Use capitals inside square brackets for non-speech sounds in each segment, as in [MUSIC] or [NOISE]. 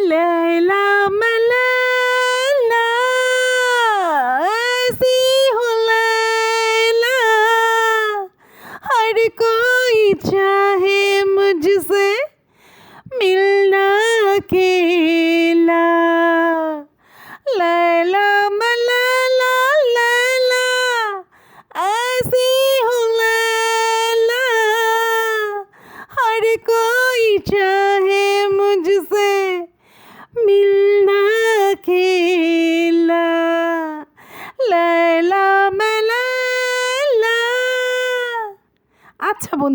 लैला मलैला, ऐसी हूँ लैला। हर कोई चाहे मुझसे मिलना अकेला। लैला मलैला, लैला, ऐसी हूँ लैला। हर कोई चाहे मुझसे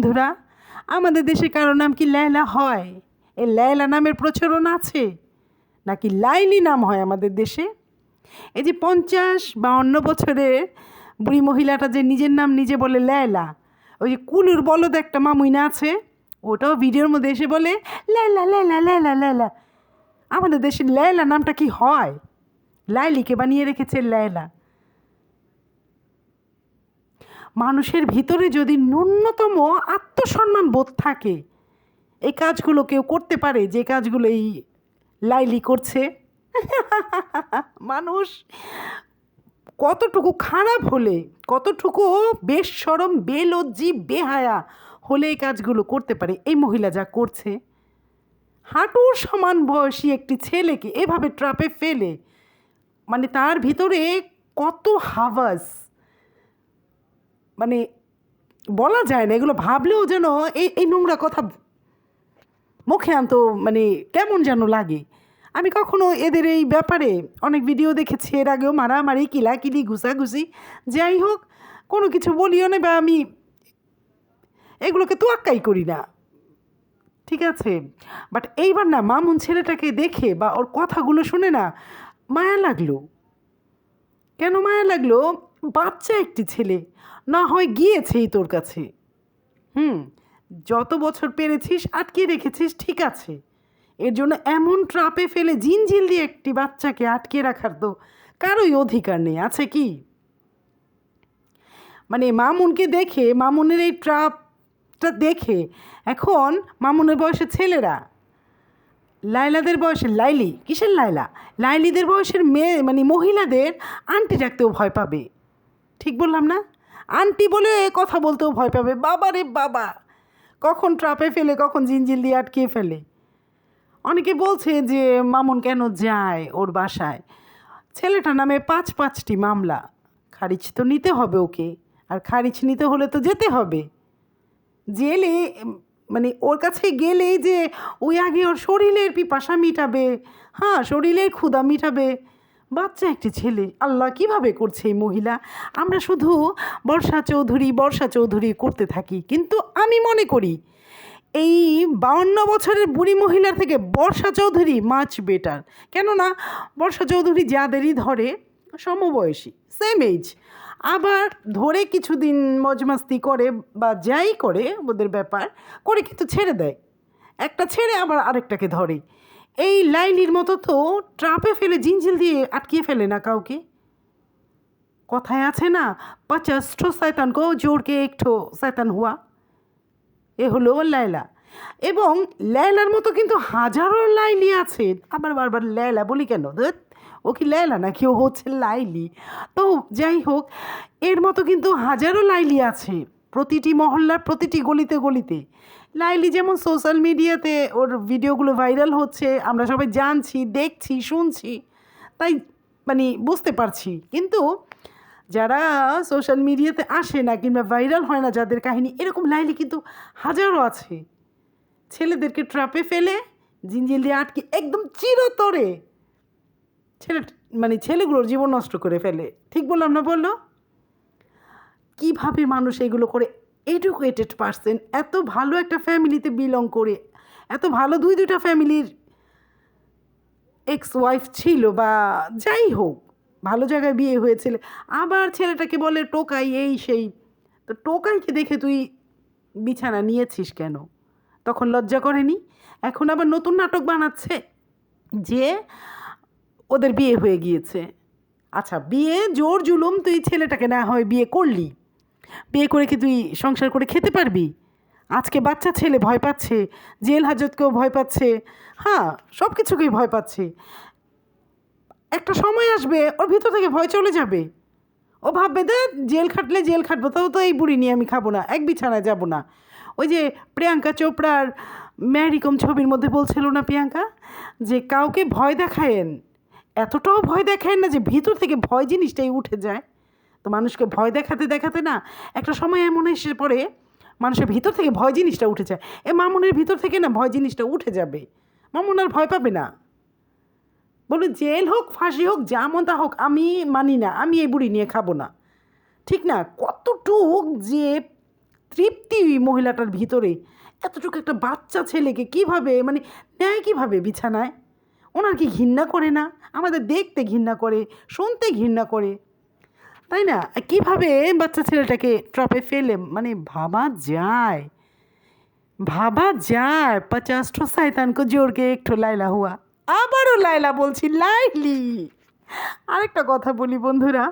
বন্ধুরা, আমাদের দেশে কারও নাম কি লেলা হয়? এই লেলা নামের প্রচলন আছে? নাকি লাইলি নাম হয় আমাদের দেশে? এই যে পঞ্চাশ বা অন্য বছরের বুড়ি মহিলাটা যে নিজের নাম নিজে বলে লেলা ওই যে কুলুর বলদ একটা মামুইনা আছে, ওটাও ভিডিওর মধ্যে এসে বলে লেলা লেলা লেলা লেলা আমাদের দেশে লেলা নামটা কি হয়? লাইলিকে বানিয়ে রেখেছে লেলা মানুষের ভিতরে যদি ন্যূনতম আত্মসম্মান বোধ থাকে, এই কাজগুলো কেউ করতে পারে, যে কাজগুলো এই লাইলি করছে। [LAUGHS] মানুষ কতটুকু খারাপ হলে, কতটুকু বেশরম, বেলজ্জি, বেহায়া হলে এই কাজগুলো করতে পারে, এই মহিলা যা করছে। হাঁটুর সমান বয়সী একটি ছেলেকে এভাবে ট্রাপে ফেলে মানে তার ভিতরে কত হাওয়াস মানে বলা যায় না, এগুলো ভাবলেও যেন এই এই নোংরা কথা মুখে আনতো মানে কেমন যেন লাগে। আমি কখনো এদের এই ব্যাপারে অনেক ভিডিও দেখেছি, এর আগেও মারামারি, কিলাকিলি, ঘুষাঘুষি, যাই হোক, কোনো কিছু বলিও না বা আমি এগুলোকে তোয়াক্কাই করি না। ঠিক আছে? বাট এইবার না, মামুন ছেলেটাকে দেখে বা ওর কথাগুলো শুনে না মায়া লাগল। কেন মায়া লাগল? বাচ্চা একটি ছেলে। না হয় গিয়েছেই তোর কাছে। হুম, যত বছর পেরেছিস আটকে রেখেছিস, ঠিক আছে। এর জন্য এমন ট্রাপে ফেলে জিনজিল দিয়ে একটি বাচ্চাকে আটকে রাখার তো কারোই অধিকার নেই, আছে কি? মানে মামুনকে দেখে, মামুনের এই ট্রাপটা দেখে এখন মামুনের বয়সের ছেলেরা লাইলাদের বয়সের লাইলি, কিসের লাইলা লাইলিদের বয়সের মেয়ে মানে মহিলাদের আন্টি ডাকতেও ভয় পাবে। ঠিক বললাম না? আন্টি বলে কথা বলতেও ভয় পাবে। বাবা রে বাবা। কখন ট্রাপে ফেলে, কখন জিনজিল দিয়ে আটকে ফেলে। অনেকে বলছে যে, মামুন কেন যায় ওর বাসায়? ছেলেটা নামে পাঁচ পাঁচটি মামলা। খারিজ তো নিতে হবে ওকে, আর খারিজ নিতে হলে তো যেতে হবে। জেলে মানে ওর কাছে গেলেই যে ওই আগে ওর শরীরের পিপাসা মিটাবে হ্যাঁ শরীরের ক্ষুধা মিটাবে বাচ্চা একটি ছেলে, আল্লাহ কীভাবে করছে এই মহিলা? আমরা শুধু বর্ষা চৌধুরী বর্ষা চৌধুরী করতে থাকি, কিন্তু আমি মনে করি এই বাউন্ন বছরের বুড়ি মহিলার থেকে বর্ষা চৌধুরী মাছ বেটার কেননা বর্ষা চৌধুরী যাদেরই ধরে, সমবয়সী সেম এজ আবার ধরে কিছুদিন মজমাস্তি করে বা যাই করে ওদের ব্যাপার, করে কিন্তু ছেড়ে দেয়। একটা ছেড়ে আবার আরেকটাকে ধরে। এই লাইলির মতো তো ট্রাপে ফেলে জিনজিল দিয়ে আটকিয়ে ফেলে না কাউকে। কথায় আছে না পচাশঠো শয়তান কো জোরকে একঠো শয়তান হুয়া। এ হলো লায়লা। এবং ল্যালার মতো কিন্তু হাজারো লাইলি আছে। আবার বারবার ল্যালা বলি কেন? ও কি ল্যালা নাকি ও হচ্ছে লাইলি? তো যাই হোক, এর মতো কিন্তু হাজারো লাইলি আছে। প্রতিটি মহল্লার প্রতিটি গলিতে গলিতে। লাইলি যেমন সোশ্যাল মিডিয়াতে ওর ভিডিওগুলো ভাইরাল হচ্ছে, আমরা সবাই জানছি, দেখছি, শুনছি, তাই মানে বুঝতে পারছি। কিন্তু যারা সোশ্যাল মিডিয়াতে আসে না কিংবা ভাইরাল হয় না যাদের কাহিনী, এরকম লাইলি কিন্তু হাজারো আছে। ছেলেদেরকে ট্রাপে ফেলে, জিঞ্জিল দিয়ে আটকে একদম চিরতরে ছেলে মানে ছেলেগুলোর জীবন নষ্ট করে ফেলে। ঠিক বললাম না বলল? কীভাবে মানুষ এগুলো করে এডুকেটেড পার্সন এত ভালো একটা ফ্যামিলিতে বিলং করে, এত ভালো দুই দুইটা ফ্যামিলির এক্স ওয়াইফ ছিল বা যাই হোক, ভালো জায়গায় বিয়ে হয়েছিল। আবার ছেলেটাকে বলে, টোকাই, এই সেই। তো টোকাইকে দেখে তুই বিছানা নিয়েছিস কেন? তখন লজ্জা করেনি? এখন আবার নতুন নাটক বানাচ্ছে যে ওদের বিয়ে হয়ে গিয়েছে। আচ্ছা বিয়ে জোর জুলুম, তুই ছেলেটাকে না হয় বিয়ে করলি। বিয়ে করে কি তুই সংসার করে খেতে পারবি? আজকে বাচ্চা ছেলে ভয় পাচ্ছে, জেল হাজতকেও ভয় পাচ্ছে। হ্যাঁ সব কিছুকেই ভয় পাচ্ছে। একটা সময় আসবে, ওর ভিতর থেকে ভয় চলে যাবে। ও ভাববে দে জেল খাটলে জেল খাটবো, তাও তো এই বুড়ি নিয়ে আমি খাব না, এক বিছানায় যাব না। ওই যে প্রিয়াঙ্কা চোপড়ার ম্যারিকম ছবির মধ্যে বলছিল না প্রিয়াঙ্কা? যে কাউকে ভয় দেখায়েন, এতটাও ভয় দেখায়েন না যে ভিতর থেকে ভয় জিনিসটাই উঠে যায়। তো মানুষকে ভয় দেখাতে দেখাতে না একটা সময় এমন এসে পড়ে, মানুষের ভিতর থেকে ভয় জিনিসটা উঠে যায়। এ মামুনের ভিতর থেকে না ভয় জিনিসটা উঠে যাবে। মামুন আর ভয় পাবে না। বলবে, জেল হোক, ফাঁসি হোক, যা মতা হোক, আমি মানি না, আমি এই বুড়ি নিয়ে খাব না। ঠিক না? কতটুক যে তৃপ্তি মহিলাটার ভিতরে। এতটুকু একটা বাচ্চা ছেলেকে কীভাবে মানে নেয় কীভাবে বিছানায়? ওনার কি ঘৃণা করে না? আমাদের দেখতে ঘৃণা করে, শুনতে ঘৃণা করে। তাই না? কীভাবে বাচ্চা ছেলেটাকে ট্রপে ফেলে? মানে ভাবা যায়। ভাবা যায়। পচাশ ঠো শয়তানকে জোরকে একটু লাইলা হুয়া। আবারও লাইলা বলছি লাইলি আরেকটা কথা বলি বন্ধুরা।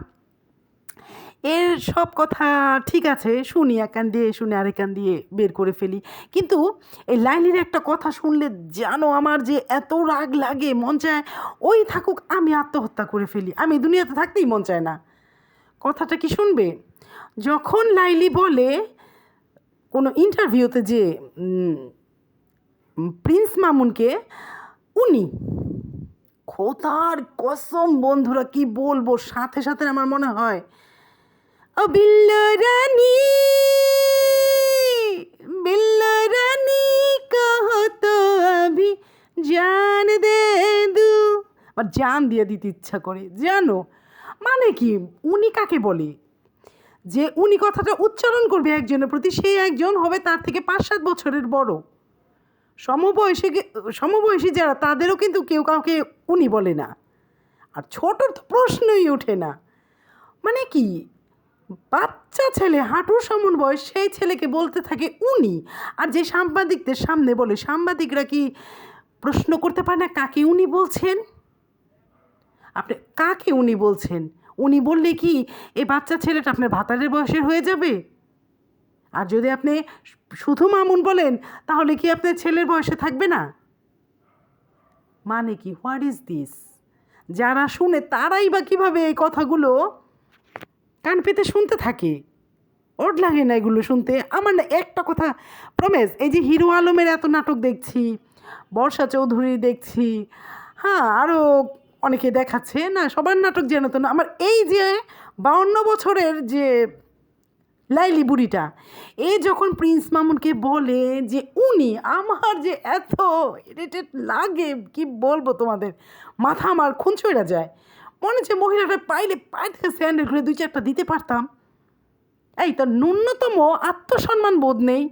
এর সব কথা ঠিক আছে, শুনি এক কান দিয়ে, শুনে আরেক কান দিয়ে বের করে ফেলি। কিন্তু এই লাইলির একটা কথা শুনলে জানো আমার যে এত রাগ লাগে, মন চায়, ওই থাকুক, আমি আত্মহত্যা করে ফেলি। আমি দুনিয়াতে থাকতেই মন চায় না। কথাটা কি শুনবে? যখন লাইলি বলে কোনো ইন্টারভিউতে যে প্রিন্স মামুনকে, উনি খোতার কসম বন্ধুরা, কি বলব? সাথে সাথে আমার মনে হয় ও বিল্লো রানী জান দে দু। জান দিয়ে দিতে ইচ্ছা করে, জানো? মানে কি? উনি কাকে বলে? যে উনি কথাটা উচ্চারণ করবে একজনের প্রতি সেই একজন হবে তার থেকে পাঁচ সাত বছরের বড়। সমবয়সী সমবয়সী যারা, তাদেরও কিন্তু কেউ কাউকে উনি বলে না। আর ছোটর তো প্রশ্নই ওঠে না। মানে কি? বাচ্চা ছেলে, হাঁটুর সমান বয়স, সেই ছেলেকে বলতে থাকে উনি। আর যে সাংবাদিকদের সামনে বলে, সাংবাদিকরা কি প্রশ্ন করতে পারে না কাকে উনি বলছেন? আপনি, কাকে উনি বলছেন? উনি বললে কি এই বাচ্চা ছেলেটা আপনার ভাতারের বয়সের হয়ে যাবে? আর যদি আপনি শুধু মামুন বলেন, তাহলে কি আপনার ছেলের বয়সে থাকবে না? মানে কি, হোয়াট ইজ দিস? যারা শুনে তারাই বা কীভাবে এই কথাগুলো কান পেতে শুনতে থাকে? ওর লাগে না এগুলো শুনতে। আমার না একটা কথা প্রমেশ এই যে হিরো আলমের এত নাটক দেখছি, বর্ষা চৌধুরী দেখছি হ্যাঁ আরও অনেকে দেখাচ্ছে, না, সবার নাটক যেন তো না। আমার এই যে বাউন্ন বছরের যে লাইলি বুড়িটা, এ যখন প্রিন্স মামুনকে বলে যে, উনি আমার যে এত ইরিটেট লাগে, কি বলব তোমাদের? মাথা আমার চড়া যায়। মনে হচ্ছে মহিলাটা পাইলে পায়ে থেকে স্যান্ডেল খুলে দুই চারটা দিতে পারতাম। এই তার ন্যূনতম আত্মসম্মান বোধ নেই।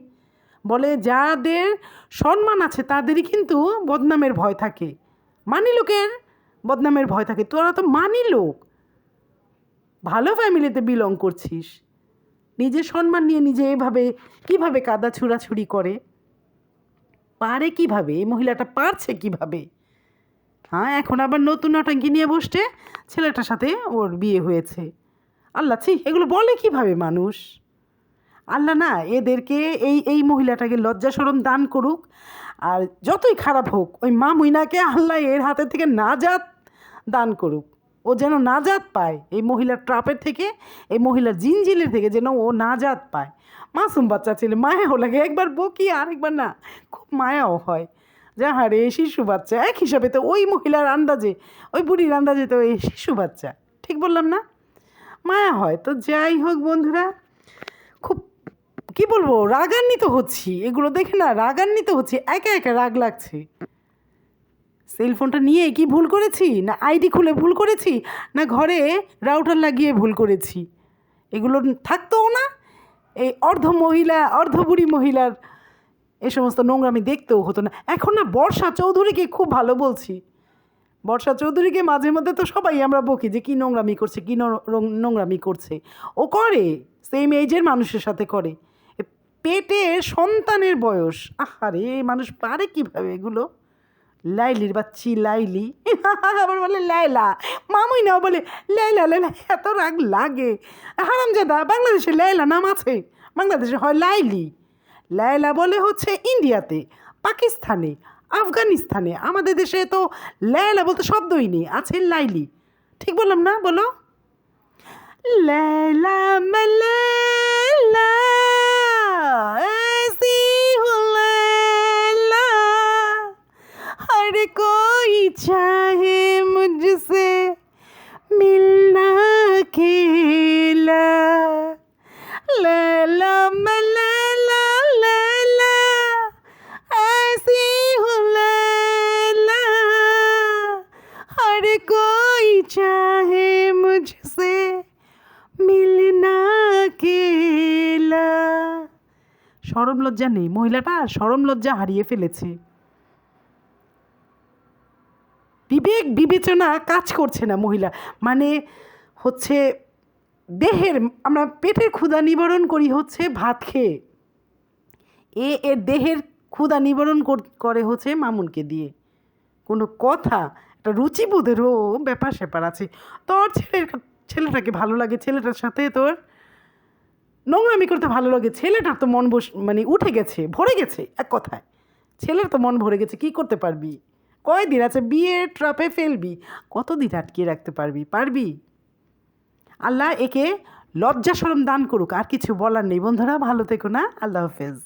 বলে, যাদের সম্মান আছে, তাদেরই কিন্তু বদনামের ভয় থাকে। মানি লোকের বদনামের ভয় থাকে। তোরা তো মানি লোক। ভালো ফ্যামিলিতে বিলং করছিস। নিজের সম্মান নিয়ে নিজে এভাবে কীভাবে কাদা ছুড়াছুড়ি করে? পারে কীভাবে? এই মহিলাটা পারছে কীভাবে? হ্যাঁ এখন আবার নতুন নটাঙ্কি নিয়ে বসছে। ছেলেটার সাথে ওর বিয়ে হয়েছে। আল্লাহ, ছি, এগুলো বলে কীভাবে মানুষ? আল্লাহ না এদেরকে এই এই মহিলাটাকে লজ্জা সরম দান করুক, আর যতই খারাপ হোক, ওই মা মুইনাকে আল্লাহ এর হাতের থেকে নাজাত দান করুক। ও যেন নাজাত পায় এই মহিলার ট্রাপের থেকে, এই মহিলার জিনজিলের থেকে যেন ও নাজাত পায়। মাসুম বাচ্চা ছেলে মায়াও লাগে একবার বকি আরেকবার না, খুব মায়াও হয়। যা হ্যাঁ রে, শিশু বাচ্চা, এক হিসাবে তো ওই মহিলার আন্দাজে, ওই বুড়ির আন্দাজে তো এই শিশু বাচ্চা, ঠিক বললাম না? মায়া হয়। তো যাই হোক বন্ধুরা, খুব কি বলব? রাগান্বিত হচ্ছি। এগুলো দেখে না রাগান্বিত হচ্ছি। একা একা রাগ লাগছে। সেলফোনটা নিয়ে কি ভুল করেছি? না আইডি খুলে ভুল করেছি? না ঘরে রাউটার লাগিয়ে ভুল করেছি? এগুলো থাকতোও না? এই অর্ধ মহিলা, অর্ধ বুড়ি মহিলার এ সমস্ত নোংরামি দেখতেও হতো না। এখন না বর্ষা চৌধুরীকে খুব ভালো বলছি। বর্ষা চৌধুরীকে মাঝে মধ্যে তো সবাই আমরা বকি যে কী নোংরামি করছে, কী নোংরামি করছে। ও করে। সেম এজের মানুষের সাথে করে। পেটে সন্তানের বয়স। আহারে, মানুষ পারে কীভাবে এগুলো? লাইলির বাচ্চি, লাইলি। [LAUGHS] আবার বলে লাইলা মামুই না বলে লাইলা লাইলা এত রাগ লাগে। হারামজাদা, বাংলাদেশে লাইলা নাম আছে। বাংলাদেশে হয় লাইলি। লাইলা বলে হচ্ছে ইন্ডিয়াতে, পাকিস্তানে, আফগানিস্তানে। আমাদের দেশে তো লাইলা বলতে শব্দই নেই, আছে লাইলি। ঠিক বললাম না? বলো। লাইলা লাইলা कोई चाहे मुझसे मिलना अकेला लैला मैं लैला लैला ऐसी हूँ लैला हर कोई चाहे मुझसे মিলনা কেলা সরম লজ্জা নেই মহিলাটা সরম লজ্জা হারিয়ে ফেলেছে বিবেক বিবেচনা কাজ করছে না মহিলা। মানে হচ্ছে দেহের, আমরা পেটের ক্ষুধা নিবারণ করি হচ্ছে ভাত খেয়ে। এ, এর দেহের ক্ষুধা নিবারণ কর- হচ্ছে মামুনকে দিয়ে। কোনো কথা, একটা রুচিবোধেরও ব্যাপার স্যাপার আছে। তোর ছেলের ছেলেটাকে ভালো লাগে ছেলেটার সাথে তোর? নোংরামি করতে ভালো লাগে, ছেলেটার তো মন বস মানে উঠে গেছে, ভরে গেছে এক কথায়। ছেলের তো মন ভরে গেছে, কি করতে পারবি? কয়দিন আছে? বিয়ের ট্রাপে ফেলবি। কতদিন আটকিয়ে রাখতে পারবি? পারবি? আল্লাহ একে লজ্জা সরম দান করুক, আর কিছু বলার নেই। বন্ধুরা, ভালো থেকো না? আল্লাহ হাফেজ।